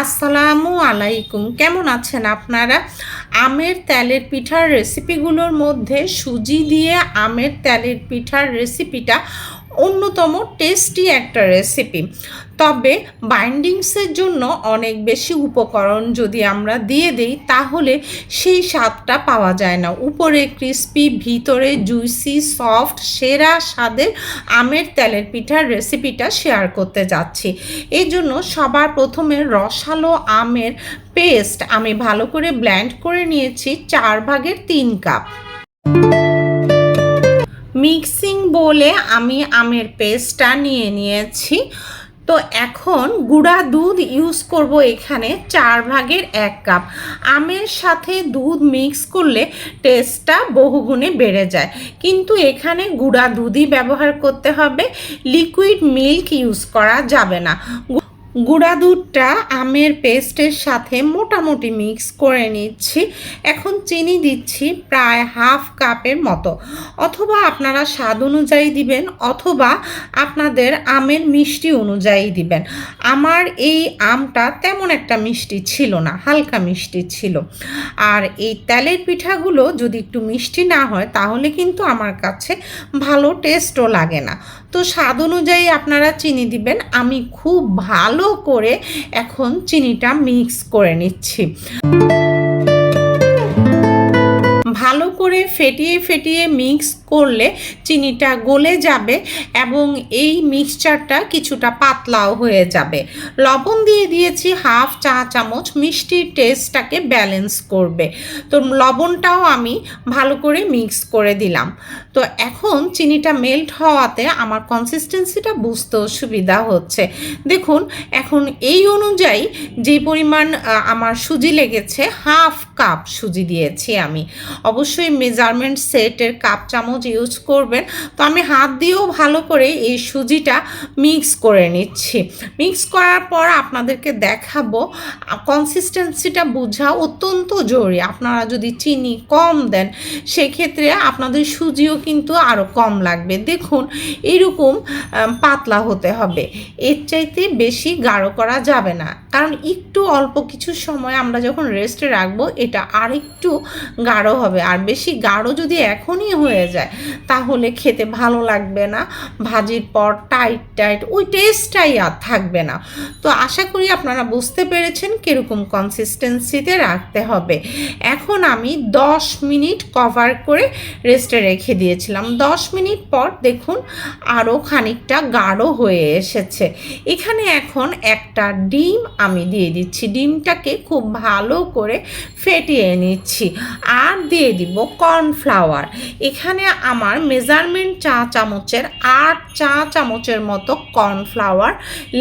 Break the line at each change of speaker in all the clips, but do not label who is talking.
আসসালামু আলাইকুম। কেমন আছেন আপনারা? আমের তেলের পিঠার রেসিপিগুলোর মধ্যে সুজি দিয়ে আমের তেলের পিঠার রেসিপিটা অন্যতম টেস্টি একটা রেসিপি তবে বাইন্ডিংসের জন্য অনেক বেশি উপকরণ যদি আমরা দিয়ে দিই, তাহলে সেই স্বাদটা পাওয়া যায় না। উপরে ক্রিস্পি ভিতরে জুইসি সফট সেরা স্বাদের আমের তেলের পিঠার রেসিপিটা শেয়ার করতে যাচ্ছি। এই জন্য সবার প্রথমে রসালো আমের পেস্ট আমি ভালো করে ব্ল্যান্ড করে নিয়েছি, চার ভাগের তিন কাপ মিক্সিং বলে আমি আমের পেস্টটা নিয়ে নিয়েছি। তো এখন গুঁড়া দুধ ইউজ করব এখানে চার ভাগের এক কাপ। আমের সাথে দুধ মিক্স করলে টেস্টটা বহুগুণে বেড়ে যায়। কিন্তু এখানে গুঁড়া দুধই ব্যবহার করতে হবে। লিকুইড মিল্ক ইউজ করা যাবে না। গুঁড়া দুধটা আমের পেস্টের সাথে মোটামুটি মিক্স করে নিচ্ছি। এখন চিনি দিচ্ছি প্রায় হাফ কাপের মতো। অথবা আপনারা স্বাদ অনুযায়ী দিবেন, অথবা আপনাদের আমের মিষ্টি অনুযায়ী দিবেন। আমার এই আমটা তেমন একটা মিষ্টি ছিল না, হালকা মিষ্টি ছিল। আর এই তেলের পিঠাগুলো যদি একটু মিষ্টি না হয়, তাহলে কিন্তু আমার কাছে ভালো টেস্টও লাগে না। তো স্বাদ অনুযায়ী আপনারা চিনি দিবেন। আমি খুব ভালো করে এখন চিনিটা মিক্স করে নিচ্ছি। ভালো করে ফেটিয়ে ফেটিয়ে মিক্স করলে চিনিটা গলে যাবে এবং এই মিক্সচারটা কিছুটা পাতলাও হয়ে যাবে। লবণ দিয়ে দিয়েছি হাফ চা চামচ মিষ্টির টেস্টটাকে ব্যালেন্স করবে। তো লবণটাও আমি ভালো করে মিক্স করে দিলাম। তো এখন চিনিটা মেল্ট হওয়াতে আমার কনসিস্টেন্সিটা বুঝতেও সুবিধা হচ্ছে। দেখুন, এখন এই অনুযায়ী যে পরিমাণ আমার সুজি লেগেছে, হাফ কাপ সুজি দিয়েছি আমি। অবশ্যই মেজারমেন্ট সেটের কাপ চামচ ইউজ করবেন, তো আমি হাত দিয়েও ভালো করে এই সুজিটা মিক্স করে নিচ্ছি। মিক্স করার পর আপনাদেরকে দেখাবো কনসিস্টেন্সিটা বোঝা অত্যন্ত জরুরি। আপনারা যদি চিনি কম দেন, সেক্ষেত্রে আপনাদের সুজিও কিন্তু আরও কম লাগবে। দেখুন, এরকম পাতলা হতে হবে। এর চাইতে বেশি গাঢ় করা যাবে না। কারণ একটু অল্প কিছু সময় আমরা যখন রেস্টে রাখব, এটা আরেকটু গাঢ় হবে। আর বেশি গাঢ় যদি এখনই হয়ে যায়, তাহলে খেতে ভালো লাগবে না। ভাজির পর টাইট টাইট ওই টেস্টটাই আর থাকবে না। তো আশা করি আপনারা বুঝতে পেরেছেন কীরকম কনসিস্টেন্সিতে রাখতে হবে। এখন আমি দশ মিনিট কভার করে রেস্টে রেখে দিয়েছিলাম। দশ মিনিট পর দেখুন আরও খানিকটা গাঢ় হয়ে এসেছে। এখানে এখন একটা ডিম আমি দিয়ে দিচ্ছি। ডিমটাকে খুব ভালো করে ফেটিয়ে নিচ্ছি। আর দিয়ে দিব কর্নফ্লাওয়ার। এখানে আমার মেজারমেন্ট চা চামচের আট চা চামচের মতো কর্নফ্লাওয়ার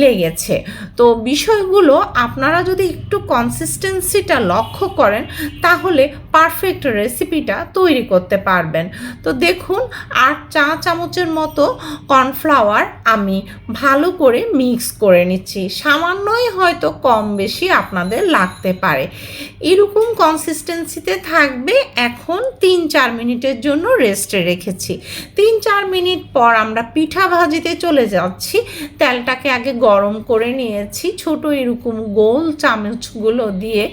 লেগেছে। তো বিষয়গুলো আপনারা যদি একটু কনসিস্টেন্সিটা লক্ষ্য করেন, তাহলে পারফেক্ট রেসিপিটা তৈরি করতে পারবেন। তো দেখুন, আট চা চামচের মতো কর্নফ্লাওয়ার আমি ভালো করে মিক্স করে নিচ্ছি। সামান্যই হয়তো কম বেশি আপনাদের লাগতে পারে। এরকম কনসিস্টেন্সিতে থাকবে এখন তিন চার মিনিটের জন্য রেস্টে রেখেছি। তিন চার মিনিট পর আমরা পিঠা ভাজিতে চলে যাচ্ছি। তেলটাকে আগে গরম করে নিয়েছি। ছোট এরকম গোল চামচগুলো দিয়ে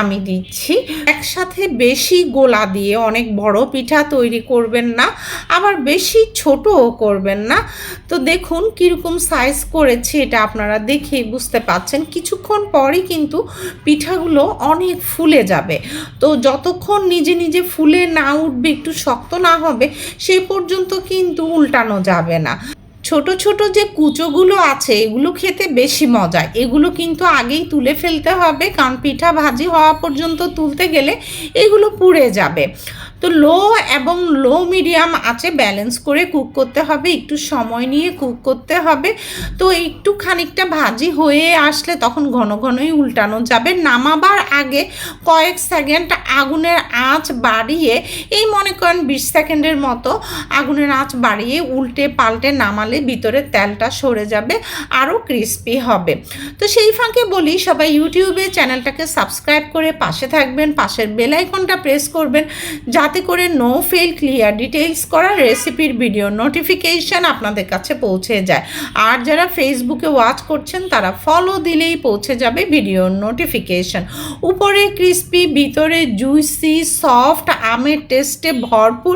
আমি দিচ্ছি। একসাথে বেশি গোলা দিয়ে অনেক বড় পিঠা তৈরি করবেন না, আবার বেশি ছোটও করবেন না। তো দেখুন কীরকম সাইজ করেছি, এটা আপনারা দেখেই বুঝতে পাচ্ছেন। কিছুক্ষণ পরই কিন্তু পিঠাগুলো অনেক ফুলে যাবে। তো যতক্ষণ নিজে নিজে ফুলে না উঠবে, একটু শক্ত না হবে সেই পর্যন্ত কিন্তু উল্টানো যাবে না। ছোট ছোট যে কুচোগুলো আছে, এগুলো খেতে বেশি মজা। এগুলো কিন্তু আগেই তুলে ফেলতে হবে, কারণ পিঠা ভাজি হওয়া পর্যন্ত তুলতে গেলে এগুলো পুড়ে যাবে। তো লো এবং লো মিডিয়াম আছে ব্যালেন্স করে কুক করতে হবে, একটু সময় নিয়ে কুক করতে হবে। তো একটু খানিকটা ভাজি হয়ে আসলে তখন ঘন ঘনই উল্টানো যাবে। নামাবার আগে কয়েক সেকেন্ড আগুনের আঁচ বাড়িয়ে, এই মনে করেন বিশ সেকেন্ডের মতো আগুনের আঁচ বাড়িয়ে উল্টে পাল্টে নামালে ভিতরে তেলটা সরে যাবে, আরও ক্রিস্পি হবে। তো সেই ফাঁকে বলি, সবাই ইউটিউবে চ্যানেলটাকে সাবস্ক্রাইব করে পাশে থাকবেন, পাশের বেল আইকনটা প্রেস করবেন, যা যাতে করে নো ফেল ক্লিয়ার ডিটেলস করা রেসিপির ভিডিও নোটিফিকেশন আপনাদের কাছে পৌঁছে যায়। আর যারা ফেসবুকে ওয়াচ করছেন, তারা ফলো দিলেই পৌঁছে যাবে ভিডিওর নোটিফিকেশন উপরে ক্রিস্পি ভিতরে জুইসি সফট আমের টেস্টে ভরপুর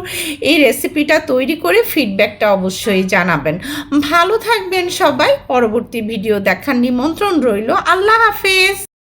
এই রেসিপিটা তৈরি করে ফিডব্যাকটা অবশ্যই জানাবেন। ভালো থাকবেন সবাই, পরবর্তী ভিডিও দেখার নিমন্ত্রণ রইল। আল্লাহ হাফেজ!